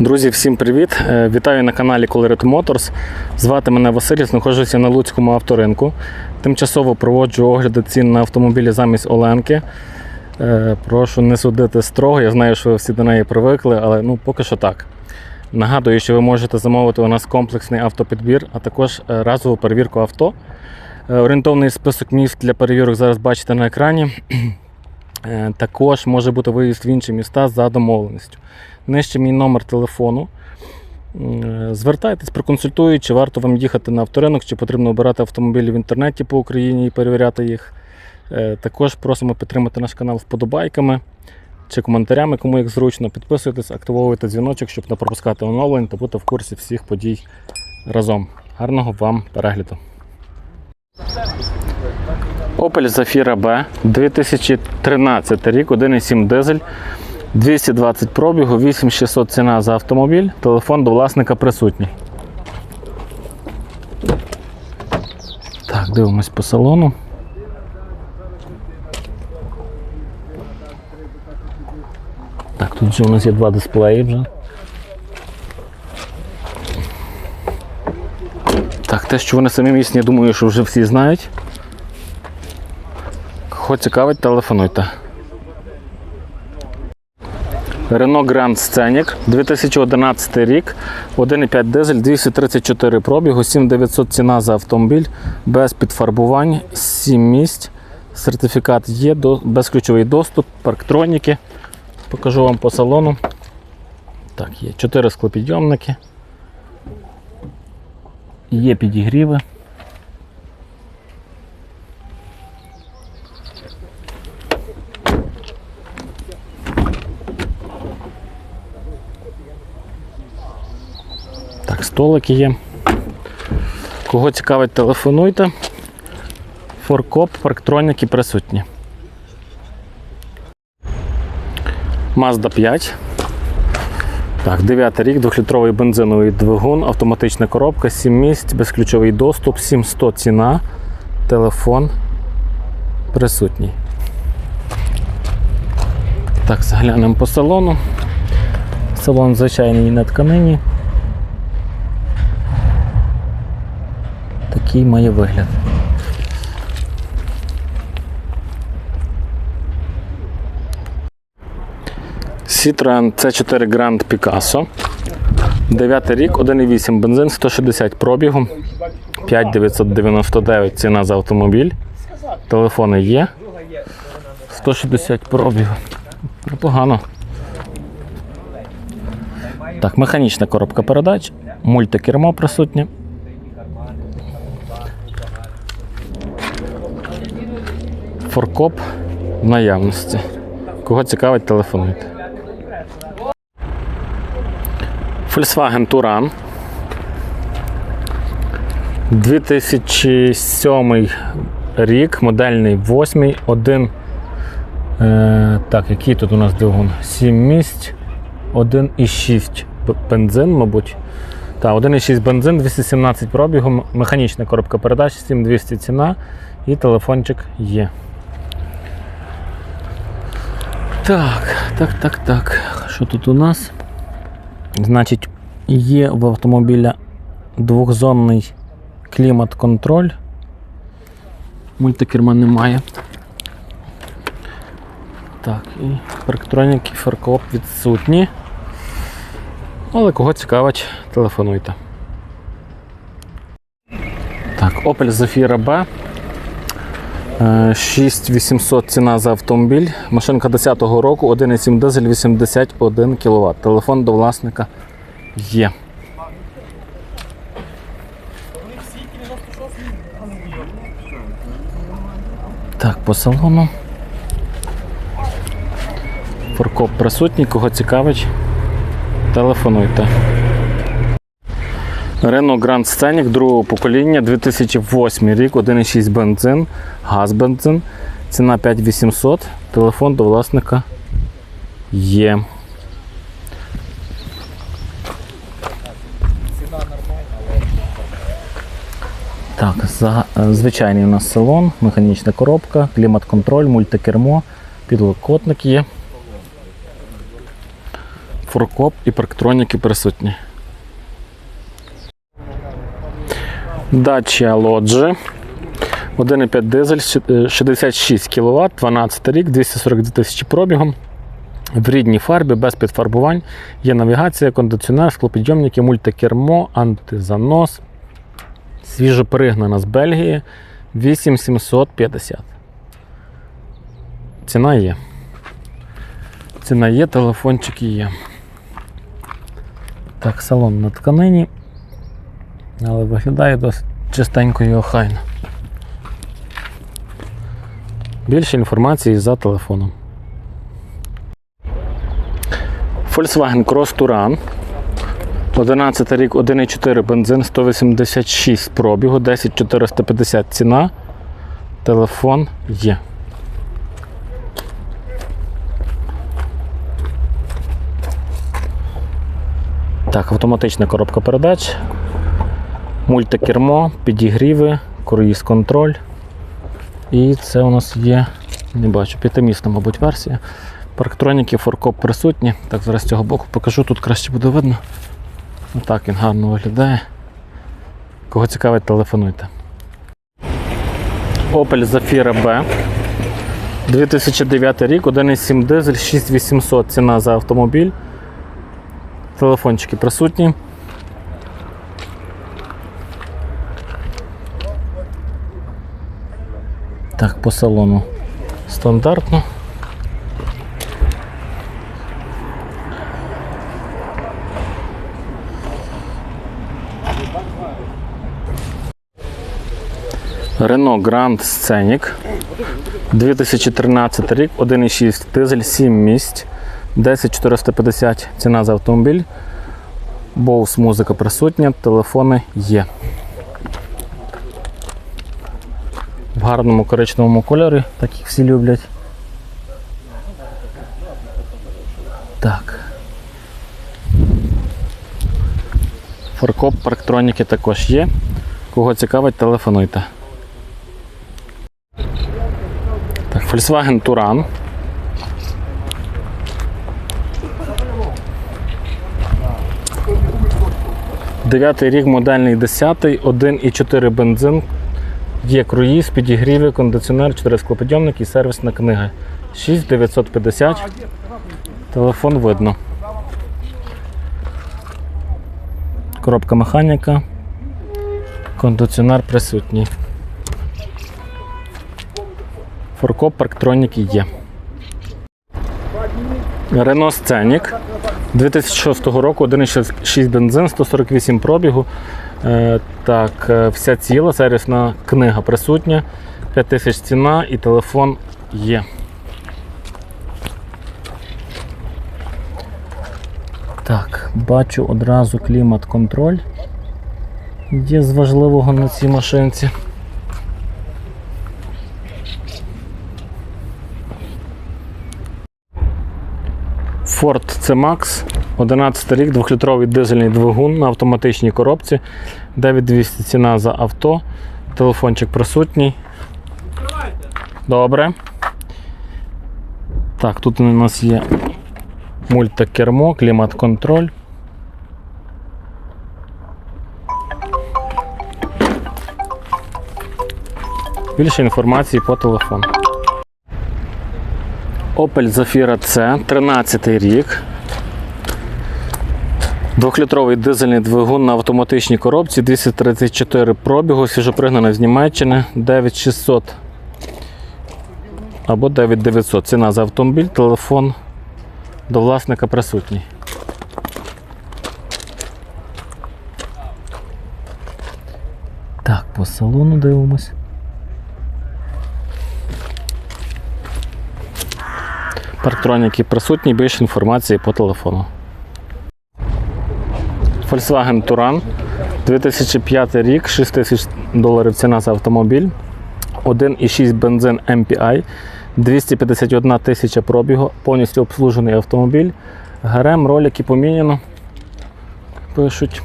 Друзі, всім привіт! Е, Вітаю на каналі Colored Motors. Звати мене Василь, знаходжуся на Луцькому авторинку. Тимчасово проводжу огляди цін на автомобілі замість Оленки. Е, Прошу не судити строго. Я знаю, що ви всі до неї привикли, але ну поки що так. Нагадую, що ви можете замовити у нас комплексний автопідбір, а також е, разову перевірку авто. Орієнтовний список міст для перевірок зараз бачите на екрані. Е, Також може бути виїзд в інші міста за домовленістю. Нижче мій номер телефону. Е, Звертайтесь, проконсультують, чи варто вам їхати на авторинок, чи потрібно обирати автомобілі в інтернеті по Україні і перевіряти їх. Е, Також просимо підтримати наш канал вподобайками чи коментарями, кому як зручно. Підписуйтесь, активовуйте дзвіночок, щоб не пропускати оновлень та бути в курсі всіх подій разом. Гарного вам перегляду! Opel Zafira B 2013 рік, 1,7 дизель, 220 пробігу, 8600 ціна за автомобіль, телефон до власника присутній. Так, дивимось по салону. Так, тут вже у нас є два дисплеї вже. Так, те, що вони самі місні, я думаю, що вже всі знають. Кого цікавить, телефонуйте. Renault Grand Scenic 2011 рік, 1,5 дизель, 234 пробігу, 7900 ціна за автомобіль, без підфарбувань, 7 місць. Сертифікат є, безключовий доступ, парктроніки. Покажу вам по салону. Так, є 4 склопідйомники. Є підігріви. Столики є. Кого цікавить, телефонуйте. Форкоп, парктроніки присутні. Mazda 5. Так, 9 рік, 2-літровий бензиновий двигун, автоматична коробка, 7 місць, безключовий доступ, 700 ціна, телефон присутній. Так, заглянемо по салону. Салон звичайний на тканині. Такий має вигляд. Citroen C4 Grand Picasso. 9 рік, 1,8 бензин, 160 пробігу, 5999 ціна за автомобіль. Телефони є. 160 пробігу. Непогано. Так, механічна коробка передач, мультикермо присутнє. Форкоп в наявності. Кого цікавить, телефонуйте. Volkswagen Touran. 2007 рік, модельний 8, 1. Е, так, який тут у нас двигун? 7 місць, 1,6 бензин, мабуть. Так, 1,6 бензин, 217 пробігу, механічна коробка передач, 7200 ціна і телефончик є. Так, так, так, так. Що тут у нас? Значить, є в автомобіля двохзонний клімат-контроль. Мультикерма немає. Так, і парктроніки, фаркоп відсутні. Але кого цікавить, телефонуйте. Так, Opel Zafira B. Е, 6800 ціна за автомобіль. Машинка 10-го року, 1,7 дизель, 81 кВт. Телефон до власника є. Так, по салону. Форкоп присутній, кого цікавить, телефонуйте. Renault Grand Scenic другого покоління, 2008 рік, 1,6 бензин, газ бензин, ціна 5800, телефон до власника є. Так, е, звичайний у нас салон, механічна коробка, клімат-контроль, мультикермо, підлокотник є. форкоп і парктроніки присутні. Dacia Lodge. 1,5 дизель, 66 кВт, 12 рік, 242 тисячі пробігом. В рідній фарбі, без підфарбувань. Є навігація, кондиціонер, склопідйомники, мультикермо, антизанос. Свіжо перегнана з Бельгії 8750. Ціна є. Ціна є, телефончики є. Так, салон на тканині. Але виглядає досить чистенько і охайно. Більше інформації за телефоном. Volkswagen Cross Touran. 11 рік, 1,4 бензин, 186 пробігу, 10450 ціна. Телефон є. Так, автоматична коробка передач, мультикермо, підігріви, круїз контроль. І це у нас є, не бачу, п'ятимісна, мабуть, версія. Парктроніки, форкоп присутні. Так, зараз з цього боку покажу, тут краще буде видно. Отак він гарно виглядає. Кого цікавить, телефонуйте. Opel Zafira B. 2009 рік, 1,7 дизель, 6800 ціна за автомобіль. Телефончики присутні. Так, по салону стандартно. Renault Grand Scenic 2013 рік, 1,6 дизель, 7 місць, 10450 ціна за автомобіль. Bose музика присутня, телефони є. В гарному коричневому кольорі, так як всі люблять. Так. Форкоп парктроніки також є. Кого цікавить, телефонуйте. Так, Volkswagen Touran. Дев'ятий рік, модельний 10, 1,4 бензин. Є круїз, підігріви, кондиціонер, 4 склопідйомники і сервісна книга. 6950. Телефон видно. Коробка механіка. Кондиціонер присутній. Форкоп парктроніки є. Renault Scenic 2006 року, 1,6 бензин, 148 пробігу. Е, так, е, вся ціла, сервісна книга присутня, 5000 ціна і телефон є. Так, бачу одразу клімат-контроль. Є з важливого на цій машинці. Ford C-Max, 11 рік, 2-літровий дизельний двигун на автоматичній коробці. 9200 ціна за авто. Телефончик присутній. Добре. Так, тут у нас є мультикермо, клімат-контроль. Більше інформації по телефону. Opel Zafira C, 13 рік. Двохлітровий дизельний двигун на автоматичній коробці, 234 пробігу, свіжопригнаний з Німеччини, 9600 або 9900. Ціна за автомобіль, телефон до власника присутній. Так, по салону дивимось. Парктроніки присутні, більше інформації по телефону. Volkswagen Touran 2005 рік, 6 тисяч доларів ціна за автомобіль. 1,6 бензин MPI, 251 тисяча пробігу, повністю обслужений автомобіль. ГРМ, ролики поміняно. Пишуть.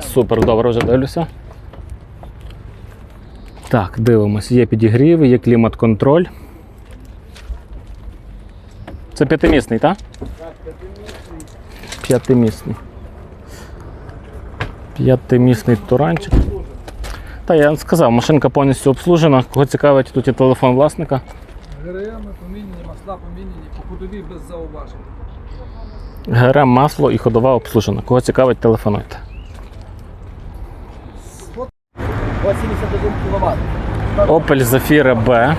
Супер, добре, вже дивлюся. Так, дивимось. Є підігріви, є клімат-контроль. Це п'ятимісний, так? так? П'ятимісний. П'ятимісний П'ятимісний туранчик. Та я сказав, машинка повністю обслужена. Кого цікавить, тут є телефон власника. ГРМ помінені, масла помінені, по ходові без зауважень. ГРМ, масло і ходова обслужена. Кого цікавить, телефонуйте. 81 кВт. Opel Zafira B.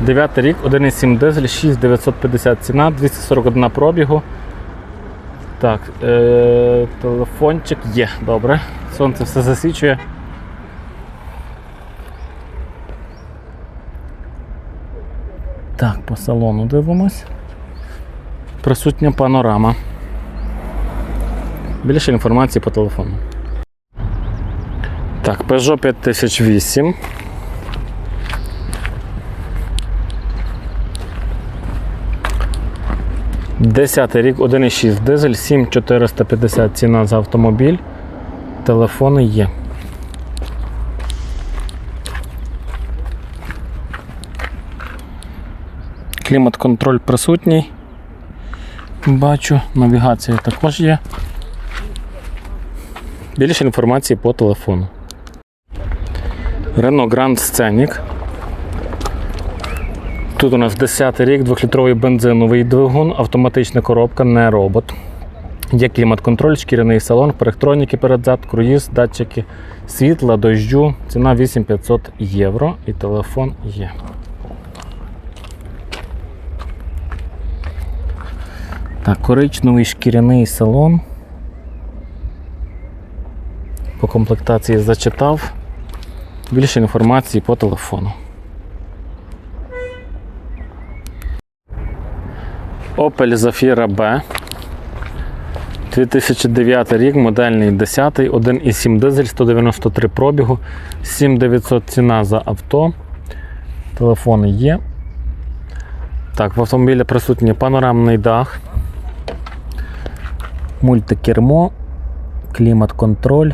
9 рік, 1,7 дизель, 6950 ціна, 241 пробігу. Так, е- телефончик є, добре. Сонце все засвічує. Так, по салону дивимось. Присутня панорама. Більше інформації по телефону. Так, Peugeot 5008. Десятий рік, 1,6 дизель, 7450 ціна за автомобіль. Телефони є. Клімат-контроль присутній. Бачу, навігація також є. Більше інформації по телефону. Renault Grand Scenic. Тут у нас 10 рік, 2-літровий бензиновий двигун, автоматична коробка, не робот. Є клімат-контроль, шкіряний салон, електроніки передзад, круїз, датчики світла, дощу. Ціна 8500 євро і телефон є. Так, коричневий шкіряний салон. По комплектації зачитав. Більше інформації по телефону. Opel Zafira B. 2009 рік, модельний 10, 1,7 дизель, 193 пробігу, 7900 ціна за авто. Телефони є. Так, в автомобілі присутній панорамний дах, мультикермо, клімат-контроль.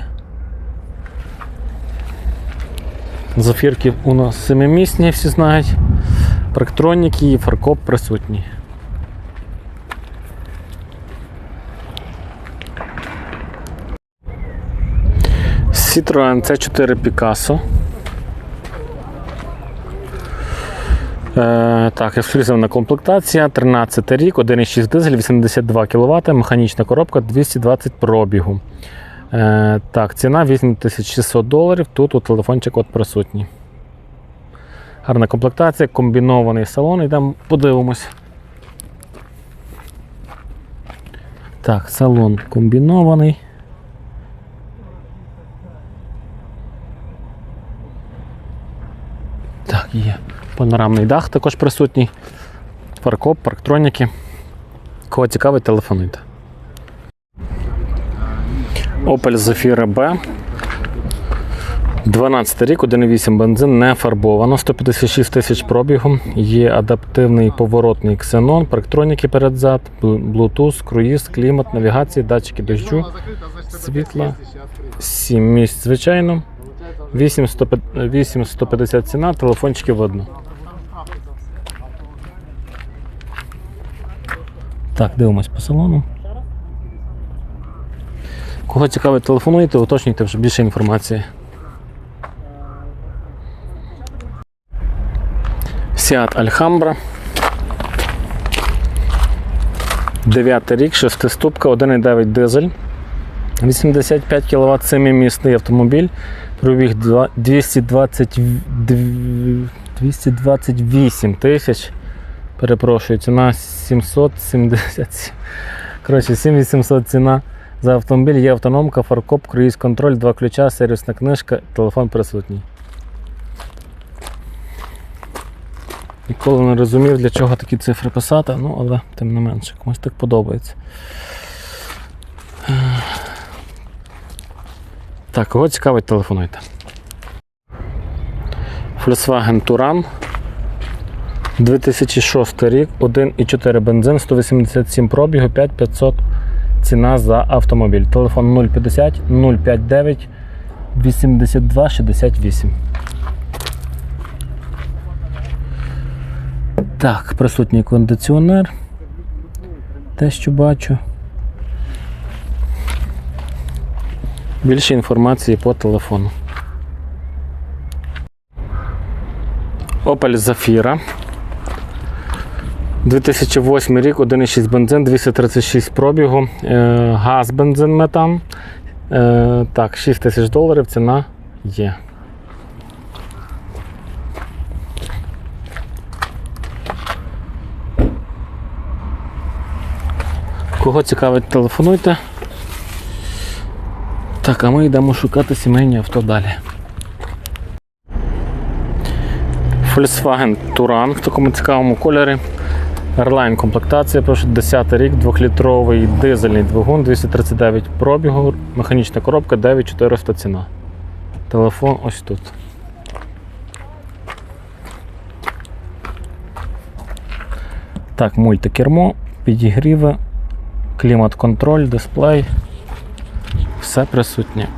Зафірки у нас семимісні, всі знають. Парктроніки і фаркоп присутні. Citroen C4 Picasso. Е, так, ексклюзивна комплектація, 13 рік, 1,6 дизель, 82 кВт, механічна коробка 220 пробігу. Е, так, ціна 8600 доларів. Тут у телефончик от присутній. Гарна комплектація, комбінований салон. Йдемо подивимось. Так, салон комбінований. Так, є. Панорамний дах також присутній. Фаркоп, парктроніки. Кого цікавить, телефонуйте. Opel Zafira B. 12 рік, 1,8 бензин, не фарбовано, 156 тисяч пробігу. Є адаптивний поворотний ксенон, парктроніки передзад, Bluetooth, круїз, клімат, навігація, датчики дощу, світла, 7 місць, звичайно. 8150 ціна, телефончики видно. Так, дивимось по салону. Кого цікавить, телефонуйте, уточнюйте вже більше інформації. Seat Alhambra. 9 рік, 6 ступка, 1,9 дизель. 85 кВт семимісний автомобіль. Пробіг 220, 228 тисяч. Перепрошую, ціна 770. Коротше, 7800 ціна за автомобіль. Є автономка, фаркоп, круїз контроль, два ключа, сервісна книжка, телефон присутній. Ніколи не розумів, для чого такі цифри писати, ну але тим не менше, комусь так подобається. Так, кого цікавить, телефонуйте. Volkswagen Touran. 2006 рік, 1,4 бензин, 187 пробігу, 5500 ціна за автомобіль. Телефон 050 059 82 68. Так, присутній кондиціонер. Те, що бачу. Більше інформації по телефону. Opel Zafira. 2008 рік, 1,6 бензин, 236 пробігу, е, газ, бензин, метан. Е, так, 6 тисяч доларів ціна є. Кого цікавить, телефонуйте. Так, а ми йдемо шукати сімейні авто далі. Volkswagen Touran в такому цікавому кольорі. Airline комплектація, прошу 10 рік, 2-літровий дизельний двигун, 239 пробігу, механічна коробка, 9400 ціна. Телефон ось тут. Так, мультикермо, підігріви, клімат-контроль, дисплей. Все присутнє.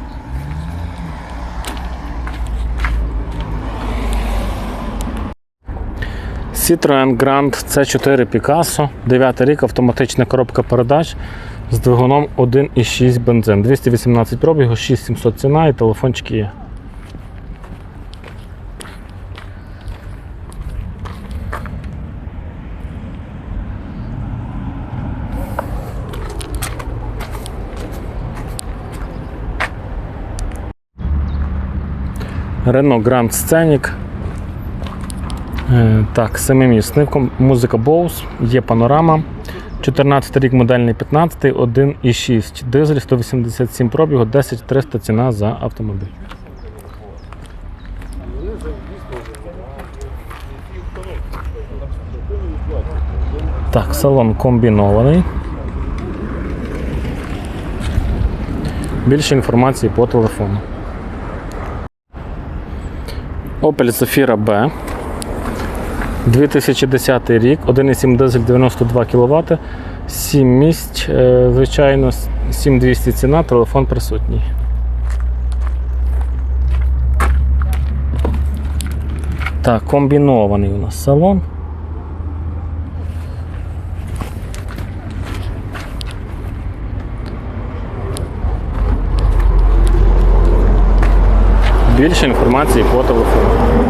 Citroen Grand C4 Picasso, 9 рік, автоматична коробка передач з двигуном 1,6 бензин. 218 пробігу, 6700 ціна і телефончики є. Renault Grand Scenic. Е, Так, семимісний. Музика Bose, є панорама. 14 рік модельний 15, 1,6 дизель, 187 пробігу, 10 300 ціна за автомобіль. Так, салон комбінований. Більше інформації по телефону. Opel Zafira B. 2010 рік, 1,7 дизель 92 кВт, 7 місць, е, звичайно, 7200 ціна, телефон присутній. Так, комбінований у нас салон. Більше інформації по телефону.